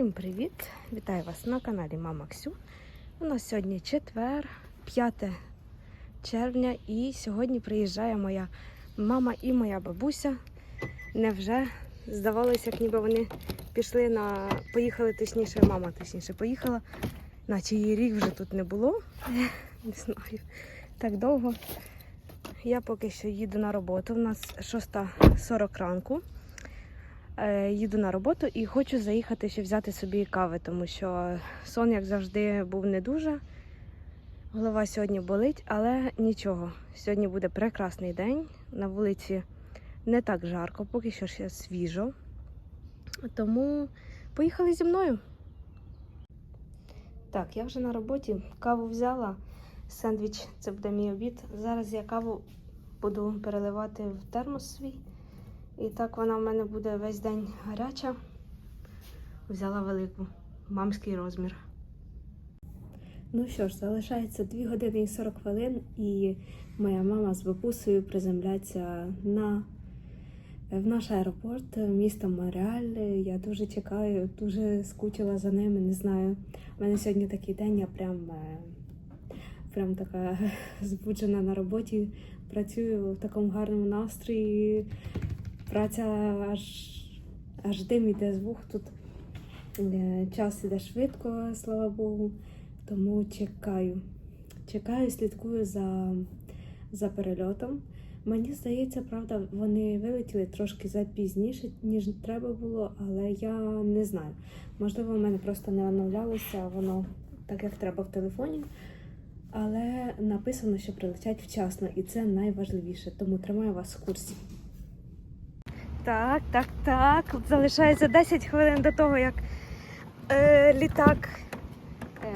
Всім привіт! Вітаю вас на каналі Мама Ксю. У нас сьогодні четвер, 5 червня, і сьогодні приїжджає моя мама і моя бабуся. Невже здавалося, як ніби вони пішли на поїхали, точніше, мама точніше поїхала, наче її рік вже тут не було. Не знаю, так довго. Я поки що їду на роботу. У нас 6.40 ранку. Е, Їду на роботу і хочу заїхати ще взяти собі кави, тому що сон, як завжди, був не дуже. Голова сьогодні болить, але нічого. Сьогодні буде прекрасний день. На вулиці не так жарко, поки що ще свіжо. Тому поїхали зі мною. Так, я вже на роботі. Каву взяла. Сендвіч це буде мій обід. Зараз я каву буду переливати в термос свій. І так вона в мене буде весь день гаряча. Взяла велику, мамський розмір. Ну що ж, залишається 2 години і 40 хвилин, і моя мама з бабусею приземляться на в наш аеропорт міста Мореаль. Я дуже чекаю, дуже скучила за ними. Не знаю. У мене сьогодні такий день, я прям, е, прям така збуджена на роботі. Працюю в такому гарному настрої. Праця аж, аж дим іде вух. Тут е, час іде швидко, слава Богу. Тому чекаю. Чекаю, слідкую за, за перельотом. Мені здається, правда, вони вилетіли трошки запізніше, ніж треба було, але я не знаю. Можливо, в мене просто не оновлялося воно так, як треба в телефоні. Але написано, що прилетять вчасно, і це найважливіше. Тому тримаю вас в курсі. Так, так, так. Залишається 10 хвилин до того, як е, літак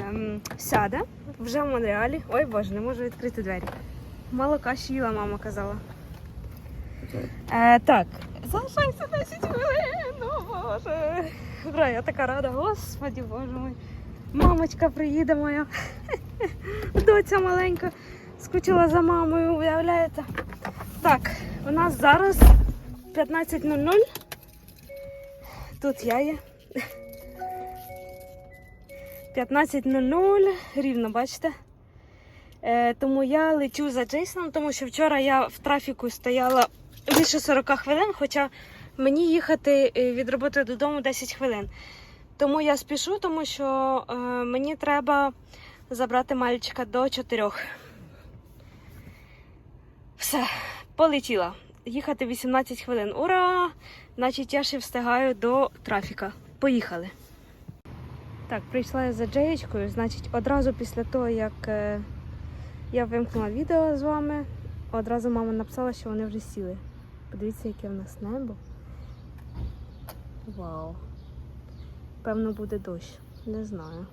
ем, сяде вже в Монреалі. Ой Боже, не можу відкрити двері. Молока їла, мама казала. Е, так, залишається 10 хвилин. О Боже. Бра, я така рада, господі Боже мой. Мамочка приїде моя. Доця маленька. Скучила за мамою, уявляєте? Так, у нас зараз 15.00. Тут я є. 15.00, рівно, бачите? Е, тому я лечу за Джейсоном, тому що вчора я в трафіку стояла більше 40 хвилин, хоча мені їхати е, від роботи додому 10 хвилин. Тому я спішу, тому що е, мені треба забрати мальчика до 4. Все, полетіла. Їхати 18 хвилин. Ура! Значить, я ще встигаю до трафіка. Поїхали. Так, прийшла я за Джеєчкою. Значить, одразу після того, як е, я вимкнула відео з вами, одразу мама написала, що вони вже сіли. Подивіться, яке в нас небо. Вау. Певно, буде дощ. Не знаю.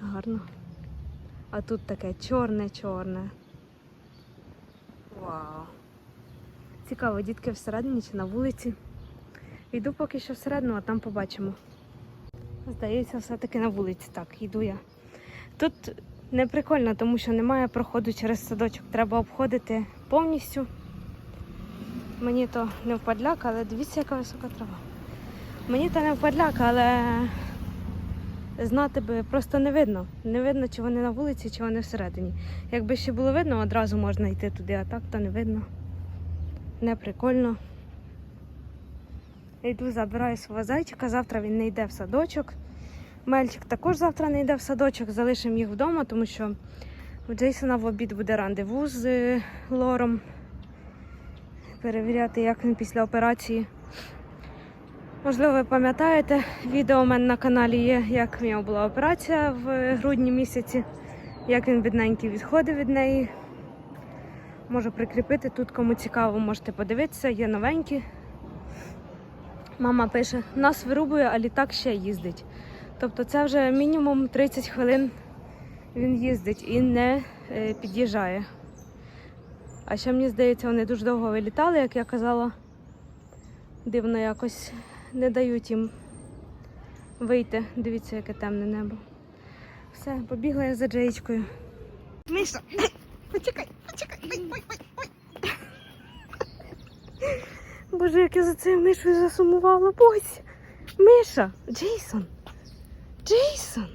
Гарно. А тут таке чорне-чорне. Вау. Цікаво, дітки всередині чи на вулиці. Йду поки що всередину, а там побачимо. Здається, все-таки на вулиці. Так, йду я. Тут не прикольно, тому що немає проходу через садочок. Треба обходити повністю. Мені то не впадляк, але дивіться, яка висока трава. Мені то не впадляк, але знати би просто не видно. Не видно, чи вони на вулиці, чи вони всередині. Якби ще було видно, одразу можна йти туди, а так то не видно. Не прикольно. Йду, забираю свого зайчика, завтра він не йде в садочок. Мельчик також завтра не йде в садочок, залишимо їх вдома, тому що у Джейсона в обід буде рандеву з е, лором. Перевіряти, як він після операції. Можливо, ви пам'ятаєте, відео у мене на каналі є, як в нього була операція в грудні місяці, як він бідненький відходив від неї. Можу прикріпити тут, кому цікаво, можете подивитися, є новенькі. Мама пише, нас вирубує, а літак ще їздить. Тобто це вже мінімум 30 хвилин він їздить і не е, під'їжджає. А ще мені здається, вони дуже довго вилітали, як я казала. Дивно якось не дають їм вийти. Дивіться, яке темне небо. Все, побігла я за Джеєчкою. Миша, почекай, почекай. Ой, ой, ой, ой. Боже, як я за цією мишою засумувала. Бось. Миша, Джейсон. Джейсон.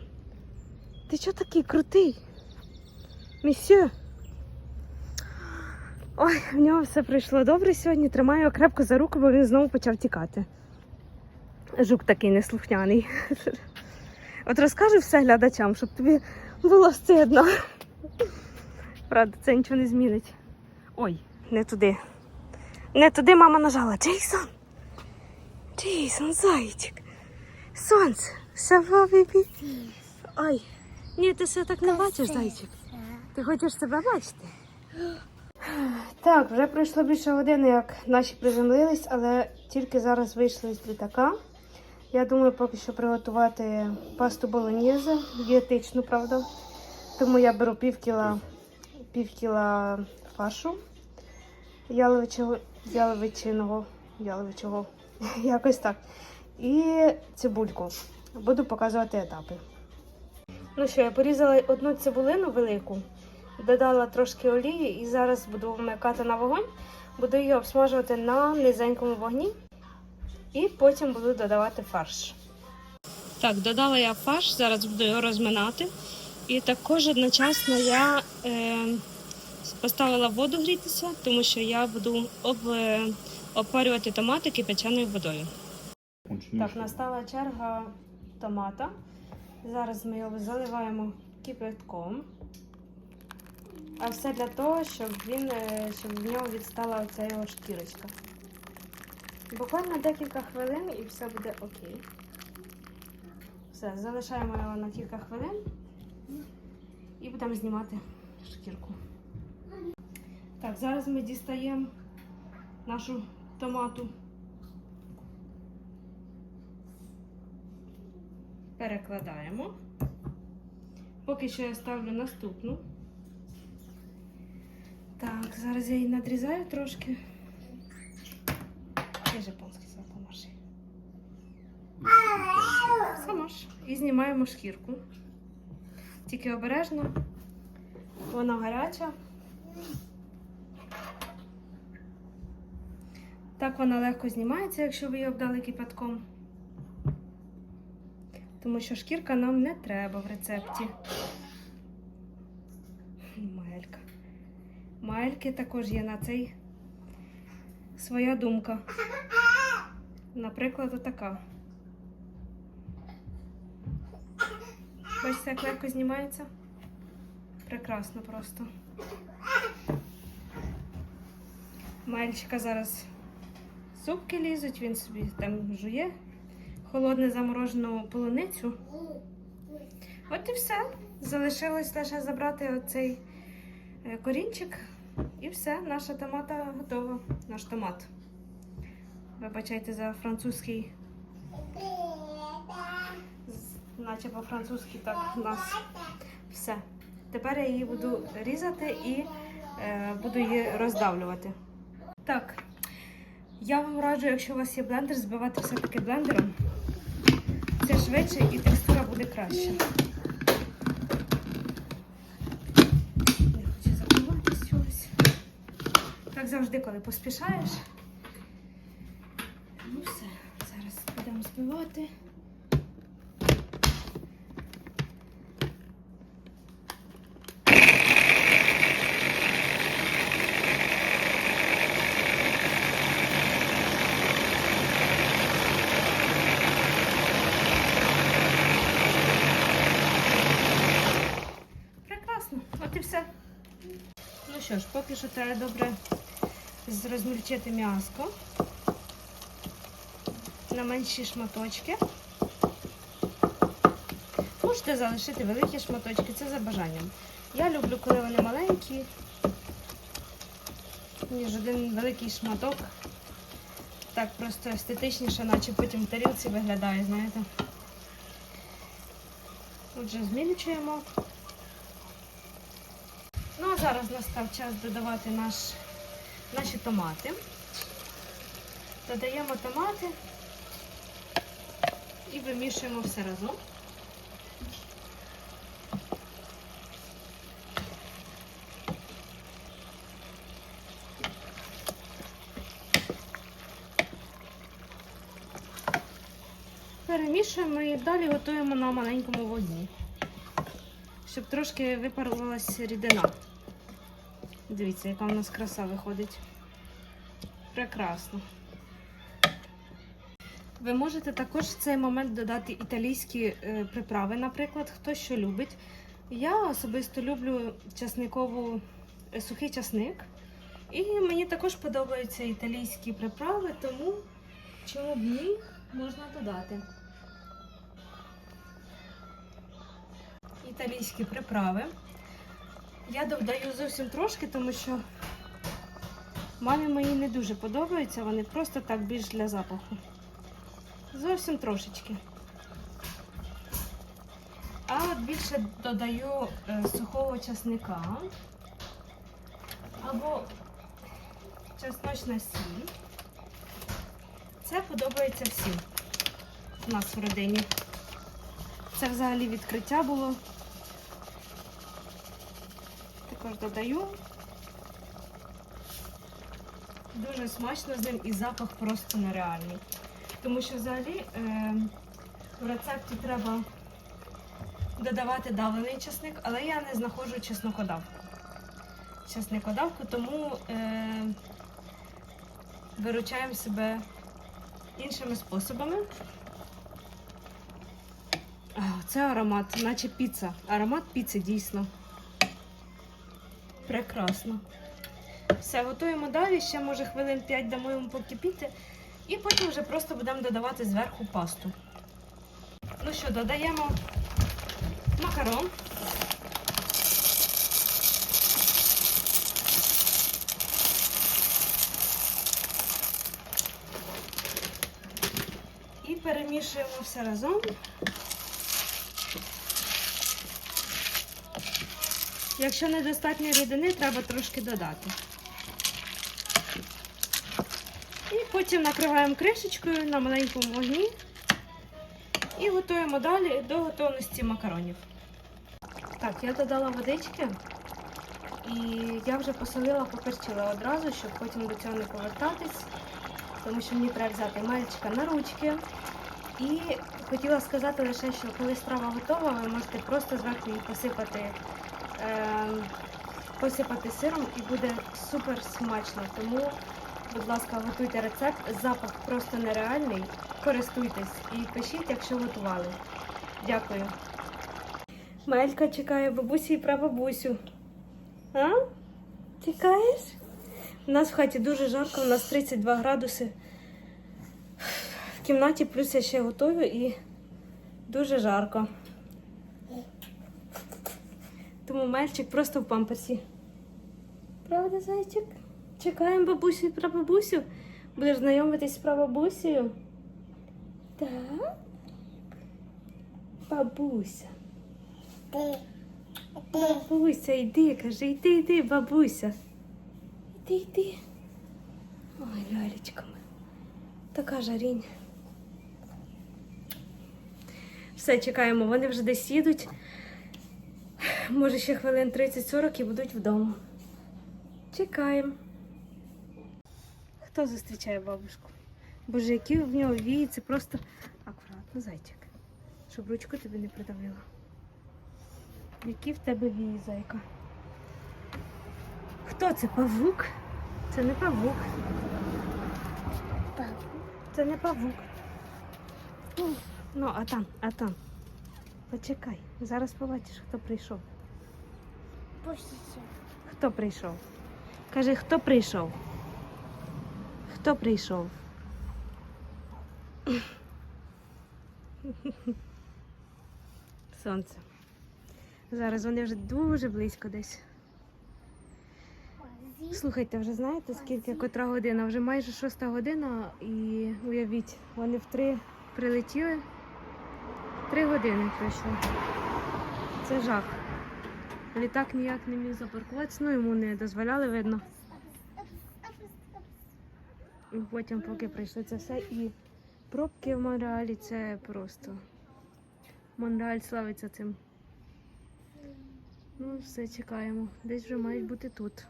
Ти чого такий крутий? Місьє. Ой, в нього все пройшло добре сьогодні. Тримаю його крепко за руку, бо він знову почав тікати. Жук такий неслухняний. От розкажи все глядачам, щоб тобі було стидно. Правда, це нічого не змінить. Ой, не туди. Не туди мама нажала. Джейсон! Джейсон, зайчик. Сонце. Бібі. Ой. Ні, ти все так не бачиш, зайчик. Ти хочеш себе бачити? Так, вже пройшло більше години, як наші приземлились, але тільки зараз вийшли з літака. Я думаю, поки що приготувати пасту болоньєзе, дієтичну, правда. Тому я беру пів кіла, пів кіла фаршу яловичого, яловичиного, яловичого, якось так. І цибульку. Буду показувати етапи. Ну що, я порізала одну цибулину велику, додала трошки олії і зараз буду вмикати на вогонь. Буду її обсмажувати на низенькому вогні. І потім буду додавати фарш. Так, додала я фарш, зараз буду його розминати. І також одночасно я е, поставила воду грітися, тому що я буду об, е, обпарювати томати кипяченою водою. Так, настала черга томата. Зараз ми його заливаємо кипятком. А все для того, щоб він, е, щоб в нього відстала оця його шкірочка. Буквально декілька хвилин і все буде окей. Все, залишаємо його на кілька хвилин і будемо знімати шкірку. Так, зараз ми дістаємо нашу томату. Перекладаємо. Поки що я ставлю наступну. Так, зараз я її надрізаю трошки. Японський сапомаші. Сама ж. І знімаємо шкірку. Тільки обережно. Вона гаряча. Так вона легко знімається, якщо ви її обдали кипятком. Тому що шкірка нам не треба в рецепті. Маелька. Маельки також є на цей своя думка. Наприклад, отака. Бачите, як легко знімається? Прекрасно просто. Мальчика зараз зубки лізуть, він собі там жує холодне заморожену полуницю. От і все. Залишилось лише забрати оцей е, корінчик. І все, наша томата готова. Наш томат. Вибачайте за французький. Наче по-французьки так у нас все. Тепер я її буду різати і е, буду її роздавлювати. Так, я вам раджу, якщо у вас є блендер, збивати все-таки блендером. Це швидше і текстура буде краще. Не хочу забуватись чогось. Так завжди, коли поспішаєш. Ну все, зараз будемо збивати. Прекрасно, от і все. Ну що ж, поки що треба добре розмільчити м'яско на менші шматочки. Можете залишити великі шматочки, це за бажанням. Я люблю, коли вони маленькі, ніж один великий шматок. Так просто естетичніше, наче потім в тарілці виглядає, знаєте. Отже, змільчуємо. Ну, а зараз настав час додавати наш, наші томати. Додаємо томати і вимішуємо все разом. перемішуємо і далі готуємо на маленькому вогні. Щоб трошки випарувалася рідина. Дивіться, яка у нас краса виходить. Прекрасно. Ви можете також в цей момент додати італійські е, приправи, наприклад, хто що любить. Я особисто люблю часникову е, сухий часник. І мені також подобаються італійські приправи, тому чому б ні, можна додати. Італійські приправи. Я додаю зовсім трошки, тому що мамі моїй не дуже подобаються, вони просто так більш для запаху. Зовсім трошечки. А от більше додаю е, сухого часника або чесночна сіль. Це подобається всім у нас в родині. Це взагалі відкриття було. Також додаю. Дуже смачно з ним і запах просто нереальний. Тому що взагалі е, в рецепті треба додавати давлений чесник, але я не знаходжу чеснокодавку. Чесникодавку, тому е, виручаємо себе іншими способами. Це аромат, наче піца. Аромат піци дійсно. Прекрасно. Все, готуємо далі. Ще може хвилин 5 дамо йому покипіти. І потім вже просто будемо додавати зверху пасту. Ну що, додаємо макарон. І перемішуємо все разом. Якщо недостатньо рідини, треба трошки додати. І потім накриваємо кришечкою на маленькому вогні і готуємо далі до готовності макаронів. Так, я додала водички і я вже посолила, поперчила одразу, щоб потім до цього не повертатись, тому що мені треба взяти мальчика на ручки. І хотіла сказати лише, що коли страва готова, ви можете просто зверху посипати, посипати сиром і буде супер смачно. Тому Будь ласка, готуйте рецепт. Запах просто нереальний. Користуйтесь і пишіть, якщо готували. Дякую. Мелька чекає бабусі і прабабусю. А? Чекаєш? У нас в хаті дуже жарко, у нас 32 градуси. В кімнаті плюс я ще готую і дуже жарко. Тому мельчик просто в памперсі. Правда, зайчик? Чекаємо бабусю і прабабусю. Будеш знайомитись з прабабусею? Так. Бабуся. Бабуся, йди, каже, йди, йди, бабуся. Йди, йди. Ой, лялечка моя. Така жарінь. Все, чекаємо, вони вже десь їдуть. Може, ще хвилин 30-40 і будуть вдома. Чекаємо. Хто зустрічає бабушку? Боже, які в нього вії, це просто акуратно, зайчик. Щоб ручку тобі не придавила. Які в тебе вії, зайка? Хто це? Павук? Це не павук. Це не павук. Ну, Ну, а там, а там. Почекай, зараз побачиш, хто прийшов. Хто прийшов? Кажи, хто прийшов? Хто прийшов? Сонце. Зараз вони вже дуже близько десь. Слухайте, вже знаєте, скільки котра година? Вже майже шоста година і уявіть, вони в три прилетіли. Три години пройшло. Це жах. Літак ніяк не міг запаркуватися, ну йому не дозволяли, видно. І потім, поки прийшло це все, і пробки в Монреалі це просто. Монреаль славиться цим. Ну, все, чекаємо. Десь вже мають бути тут.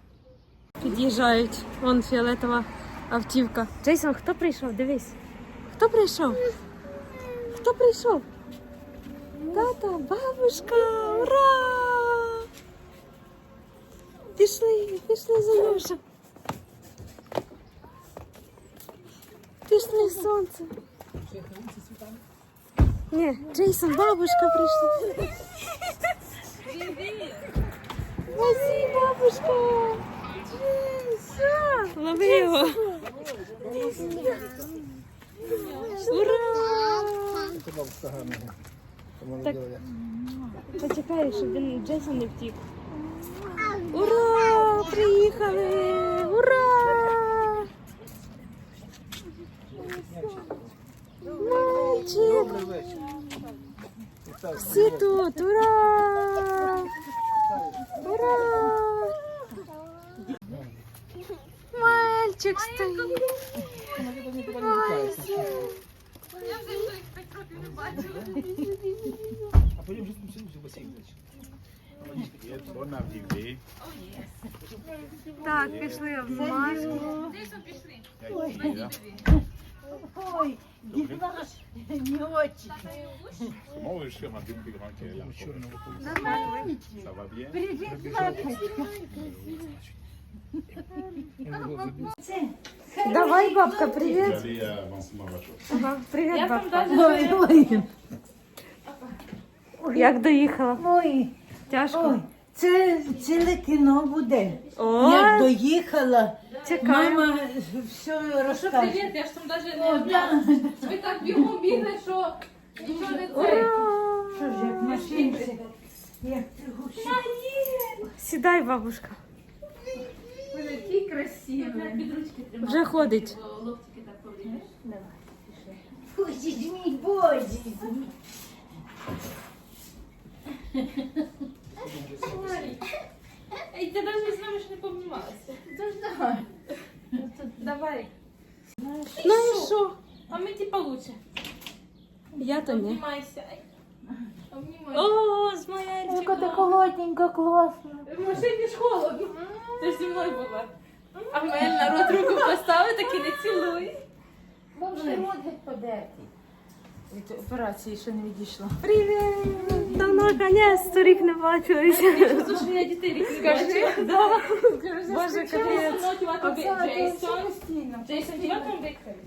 Під'їжджають. Вон фіолетова автівка. Джейсон, хто прийшов? Дивись. Хто прийшов? Хто прийшов? Тата, бабушка, ура! Пішли, пішли за Льоша. Пішли сонце. Ні, Джейсон, бабушка прийшла. Возі, бабушка. Джейсон. Лови його. Ура! Так. Почекай, щоб він Джейсон не втік. Ура! Приїхали! Ура! Мальчик! Всі тут! Ура! Ура! Мальчик стоїть! Мальчик! А потім вже спустимося в басейн. Є вона в діві. Так, пішли обнімашки. Ой, Димаш, не очень. Comment je fais ma plus grand qu'elle là Нормально. Ça va bien Привет, папочка. Давай, бабка, ma. Ага, привіт, бабка. Ой, ой, Як доїхала? ой, Тяжко. ой. Це ціле кіно буде. О, Як доїхала, чекаємо. мама все розкаже. Привіт, я ж там навіть не одна. Ви так бігом бігли, що нічого не це. Що ж, як машинці. Як ти гуще. Сідай, бабушка. Ви такі красиві. Під ручки тримай. Вже ходить. Бо Локтики так повідаєш. Боже мій, боже мій. Ей, ти навіть з нами ж не помнімалася. Тож давай. Давай. Ну і що? А ми типа лучше. Я то ні. Обнімайся. Ай. Обнімайся. О, з Яка ти моя холодненька, класна. В машині ж холодно. Ти ж зі мною була. А в мене на рот руку поставив, так і не цілуй. Вам ще рот подерти. Від операції ще не відійшла. Привіт! Давно конець рік не бачилися. Це що я дітей рік не бачила. Да. Боже, капець. Джейсон. Джейсон, тебе там викрили?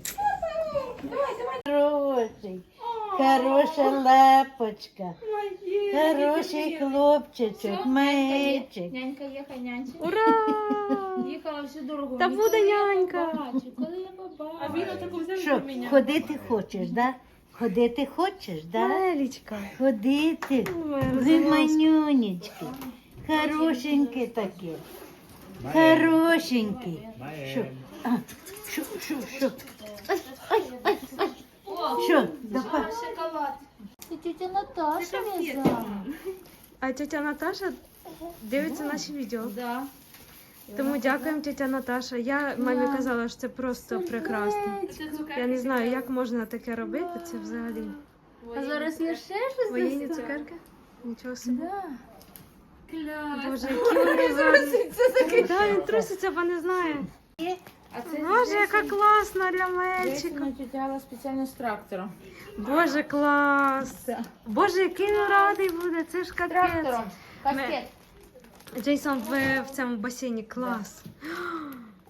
Хороший, хороша лапочка, хороший хлопчичок, маєчик. Нянька їхай, нянька. Ура! Їхала всю дорогу. Та буде нянька. Коли я побачу. А він отаку взяв Що, мене. ходити хочеш, да? Ходити хочеш, да? Елічка. Ходити. Ви манюнечки. Хорошенькі такі. Хорошенькі. Що? А, що, що, що? Ай, ай, ай, ай. Що? Давай. Шоколад. Це тетя Наташа в'язала. А тетя Наташа дивиться наші відео. Да. Тому дякуємо, тетя Наташа. Я мамі казала, що це просто прекрасно. Я не знаю, як можна таке робити. Це взагалі. А зараз я ще щось Воєнні цукерки? Нічого собі. Да. Клас. Боже, які вони гарні. Да, він труситься, бо не знає. А це Боже, яка класна для мельчика. Джейсон тягала спеціально з трактором. Боже, клас. Боже, який він радий буде. Це ж капець. Трактором. Каскет. Джейсон в, в цьому басейні клас.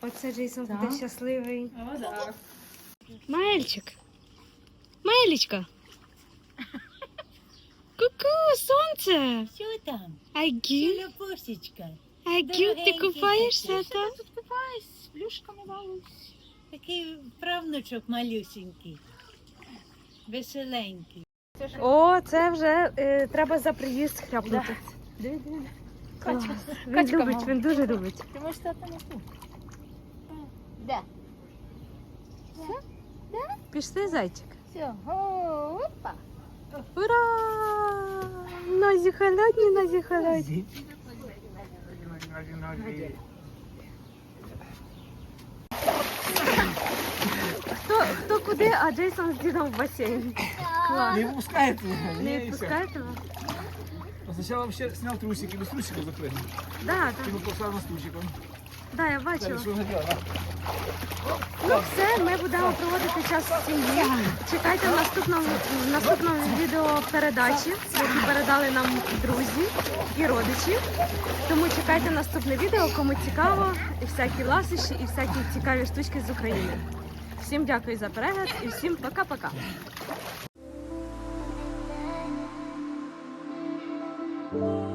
Оце Джейсон буде щасливий. О, так. Маельчик. Маелечка. Ку-ку, сонце. Що там? Айгю. Любосечка. Айгю, ти купаєшся, так? Тут купаюсь, з плюшками балуюсь. Такий правнучок малюсенький. Веселенький. О, це вже е, треба за приїзд хляпнути. Клас. Він любить, він дуже любить. Ти можеш стати на кухні. Да. Пішли, зайчик. Все. Опа. Ура! Нозі холодні, нозі холодні. Хто, хто куди, а Джейсон з дідом в басейн. Клас. Не пускает Не відпускаєте вас? Сначала вообще снял трусики, без трусиков запрыгнул. Да, так. Ему послал с трусиком. Да, я бачу. Ну все, ми будемо проводити час в сім'ї. Чекайте наступного наступного відео передачі, які передали нам друзі і родичі. Тому чекайте наступне відео, кому цікаво, і всякі ласощі, і всякі цікаві штучки з України. Всім дякую за перегляд і всім пока-пока. Thank